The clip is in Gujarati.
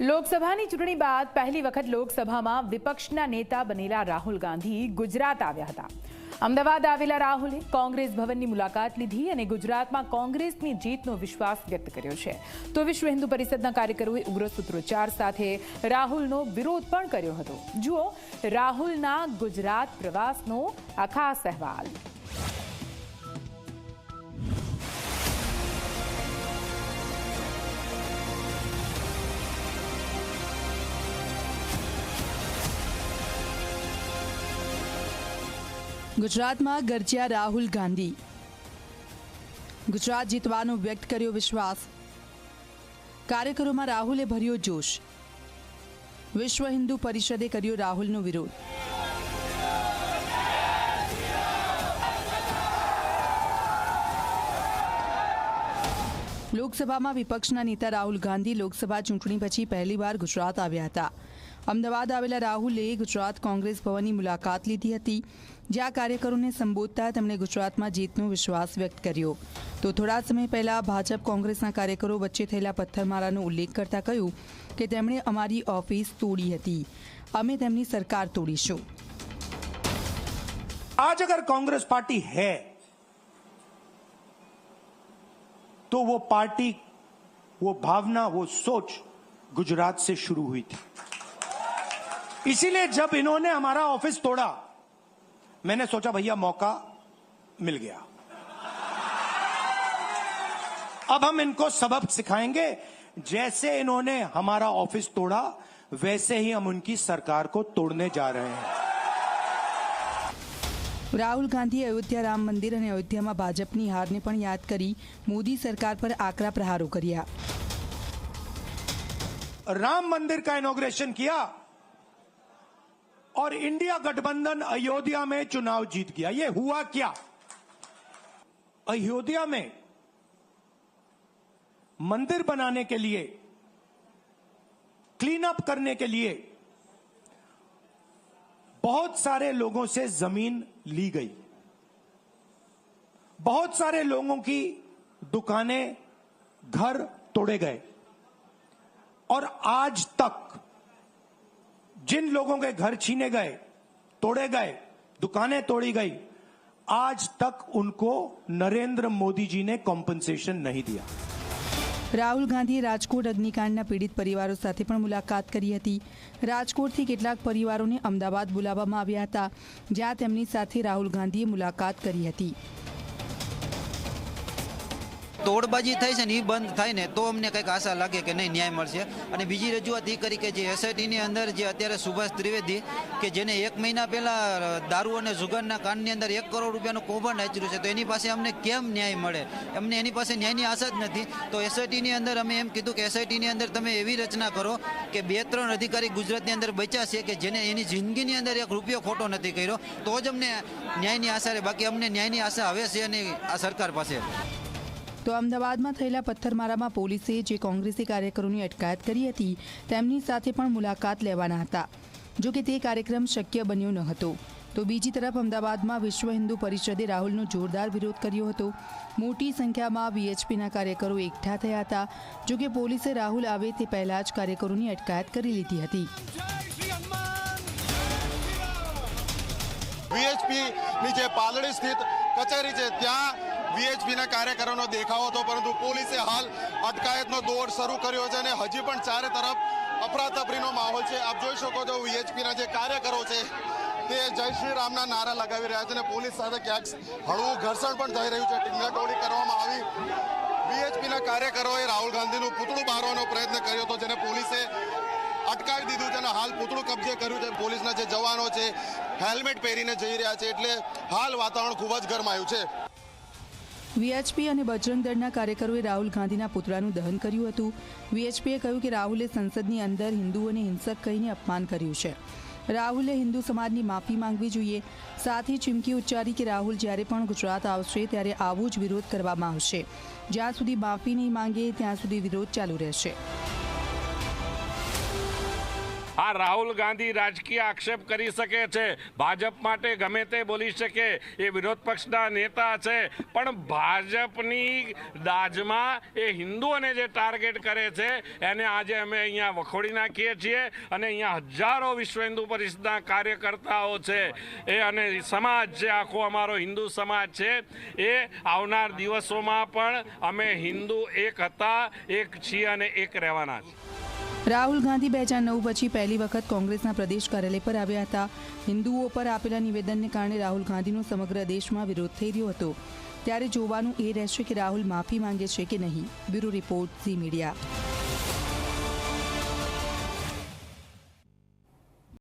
લોકસભાની ચૂંટણી બાદ પહેલી વખત લોકસભામાં વિપક્ષના નેતા બનેલા રાહુલ ગાંધી ગુજરાત આવ્યા હતા. અમદાવાદ આવેલા રાહુલે કોંગ્રેસ ભવનની મુલાકાત લીધી અને ગુજરાતમાં કોંગ્રેસની જીતનો વિશ્વાસ વ્યક્ત કર્યો છે. તો વિશ્વ હિન્દુ પરિષદના કાર્યકરોએ ઉગ્ર સૂત્રોચ્ચાર સાથે રાહુલનો વિરોધ પણ કર્યો હતો. જુઓ, રાહુલના ગુજરાત પ્રવાસનો આ ખાસ અહેવાલ. ગુજરાતમાં ગરજ્યા રાહુલ ગાંધી. ગુજરાત જીતવાનો વ્યક્ત કર્યો વિશ્વાસ. કાર્યકરોમાં રાહુલે ભર્યો જોશ. વિશ્વ હિન્દુ પરિષદે કર્યો રાહુલનો વિરોધ. લોકસભામાં વિપક્ષના નેતા રાહુલ ગાંધી લોકસભા ચૂંટણી પછી પહેલીવાર ગુજરાત આવ્યા હતા. અમદાવાદ આવેલા રાહુલે ગુજરાત કોંગ્રેસ ભવનની મુલાકાત લીધી હતી જ્યાં કાર્યકરોને સંબોધતા તેમણે ગુજરાતમાં જીતનો વિશ્વાસ વ્યક્ત કર્યો તો થોડા સમય પહેલા ભાજપ કોંગ્રેસના કાર્યકરો વચ્ચે થયેલા પથ્થરમારાનો ઉલ્લેખ કરતા કહ્યું કે તેમણે અમારી ઓફિસ તોડી હતી અમે તેમની સરકાર તોડીશું आज अगर कांग्रेस पार्टी है तो वो पार्टी वो भावना वो सोच गुजरात से शुरू हुई थी इसीलिए जब इन्होंने हमारा ऑफिस तोड़ा मैंने सोचा भैया मौका मिल गया अब हम इनको सबक सिखाएंगे जैसे इन्होंने हमारा ऑफिस तोड़ा वैसे ही हम उनकी सरकार को तोड़ने जा रहे हैं રાહુલ ગાંધીએ અયોધ્યા રામ મંદિર અને અયોધ્યામાં ભાજપની હારને પણ યાદ કરી મોદી સરકાર પર આકરા પ્રહારો કર્યા राम मंदिर का इनोग्रेशन किया और इंडिया गठबंधन अयोध्या में चुनाव जीत गया। ये हुआ क्या? अयोध्या में मंदिर बनाने के लिए क्लीन अप करने के लिए बहुत सारे लोगों से ज़मीन ली गई। बहुत सारे लोगों की दुकानें, घर तोड़े गए। और आज तक जिन लोगों के घर छीने गए तोड़े गए दुकानें तोड़ी गई आज तक उनको नरेंद्र मोदी जी ने कॉम्पनसेशन नहीं दिया રાહુલ ગાંધીએ રાજકોટ અગ્નિકાંડના પીડિત પરિવારો સાથે પણ મુલાકાત કરી હતી રાજકોટથી કેટલાક પરિવારોને અમદાવાદ બોલાવવામાં આવ્યા હતા જ્યાં તેમની સાથે રાહુલ ગાંધીએ મુલાકાત કરી હતી તોડબાજી થઈ છે ને એ બંધ થાય ને તો અમને કંઈક આશા લાગે કે નહીં, ન્યાય મળશે. અને બીજી રજૂઆત એ કરી કે જે એસઆઈટીની અંદર જે અત્યારે સુભાષ ત્રિવેદી કે જેને એક મહિના પહેલાં દારૂ અને જુગારના કાંડની અંદર એક કરોડ રૂપિયાનું કૌભાંડ આચર્યું છે, તો એની પાસે અમને કેમ ન્યાય મળે? એમને એની પાસે ન્યાયની આશા જ નથી. તો એસઆઈટીની અંદર અમે એમ કીધું કે એસઆઈટીની અંદર તમે એવી રચના કરો કે બે ત્રણ અધિકારી ગુજરાતની અંદર બચ્યા છે કે જેને એની જિંદગીની અંદર એક રૂપિયો ખોટો નથી કર્યો, તો જ અમને ન્યાયની આશા રહે. બાકી અમને ન્યાયની આશા હવે છે અને આ સરકાર પાસે. તો અમદાવાદમાં થયેલા પથ્થરમારામાં પોલીસે જે કોંગ્રેસી કાર્યકરોની અટકાયત કરી હતી, તેમની સાથે પણ મુલાકાત લેવાના હતા. જો કે તે કાર્યક્રમ શક્ય બન્યો ન હતો. તો બીજી તરફ અમદાવાદમાં વિશ્વ હિન્દુ પરિષદે રાહુલનો જોરદાર વિરોધ કર્યો હતો. મોટી સંખ્યામાં વીએચપીના કાર્યકરો એકઠા થયા હતા. જો કે પોલીસે રાહુલ આવે તે પહેલા જ કાર્યકરોની અટકાયત કરી લીધી હતી. વીએચપી ની જે પાલડી સ્થિત કચેરી છે, ત્યાં વીએચપી ના કાર્યકરોનો દેખાવો હતો, પરંતુ પોલીસે હાલ અટકાયતનો દોર શરૂ કર્યો છે અને હજી પણ ચારે તરફ અફરાતફરીનો માહોલ છે. આપ જોઈ શકો છો વીએચપીના જે કાર્યકરો છે તે જય શ્રી રામના નારા લગાવી રહ્યા છે અને પોલીસ સાથે ક્યાંક હળવું ઘર્ષણ પણ થઈ રહ્યું છે. ટીંગાટોળી કરવામાં આવી. વીએચપીના કાર્યકરોએ રાહુલ ગાંધીનું પૂતળું બારવાનો પ્રયત્ન કર્યો હતો, જેને પોલીસે અટકાવી દીધું છે અને હાલ પૂતળું કબજે કર્યું છે. પોલીસના જે જવાનો છે, હેલ્મેટ પહેરીને જઈ રહ્યા છે, એટલે હાલ વાતાવરણ ખૂબ જ ગરમાયું છે. વીએચપી અને બજરંગ દળના કાર્યકરોએ રાહુલ ગાંધીના પુતળાનું દહન કર્યું હતું. વીએચપીએ કહ્યું કે રાહુલે સંસદની અંદર હિન્દુઓને હિંસક કહીને અપમાન કર્યું છે. રાહુલે હિન્દુ સમાજની માફી માંગવી જોઈએ. સાથે ચીમકી ઉચ્ચારી કે રાહુલ જ્યારે પણ ગુજરાત આવશે ત્યારે આવો જ વિરોધ કરવામાં આવશે. જ્યાં સુધી માફી નહીં માંગે, ત્યાં સુધી વિરોધ ચાલુ રહેશે. આ રાહુલ ગાંધી રાજકીય આક્ષેપ કરી શકે છે. ભાજપ માટે ગમે તે બોલી શકે, એ વિરોધ પક્ષના નેતા છે. પણ ભાજપની દાજમાં એ હિન્દુઓને જે ટાર્ગેટ કરે છે, એને આજે અમે અહીંયા વખોડી નાખીએ છીએ અને અહીંયા હજારો વિશ્વ હિન્દુ પરિષદના કાર્યકર્તાઓ છે. એ અને સમાજ છે આખો અમારો હિન્દુ સમાજ છે, એ આવનાર દિવસોમાં પણ અમે હિન્દુ એક હતા, એક છીએ અને એક રહેવાના છે રાહુલ ગાંધી બે હજાર નવ પછી પહેલી વખત કોંગ્રેસના પ્રદેશ કાર્યાલય પર આવ્યા હતા. હિન્દુઓ પર આપેલા નિવેદનને કારણે રાહુલ ગાંધીનો સમગ્ર દેશમાં વિરોધ થઈ રહ્યો હતો. ત્યારે જોવાનું એ રહેશે કે રાહુલ માફી માંગે છે કે નહીં. Bureau report Zee Media.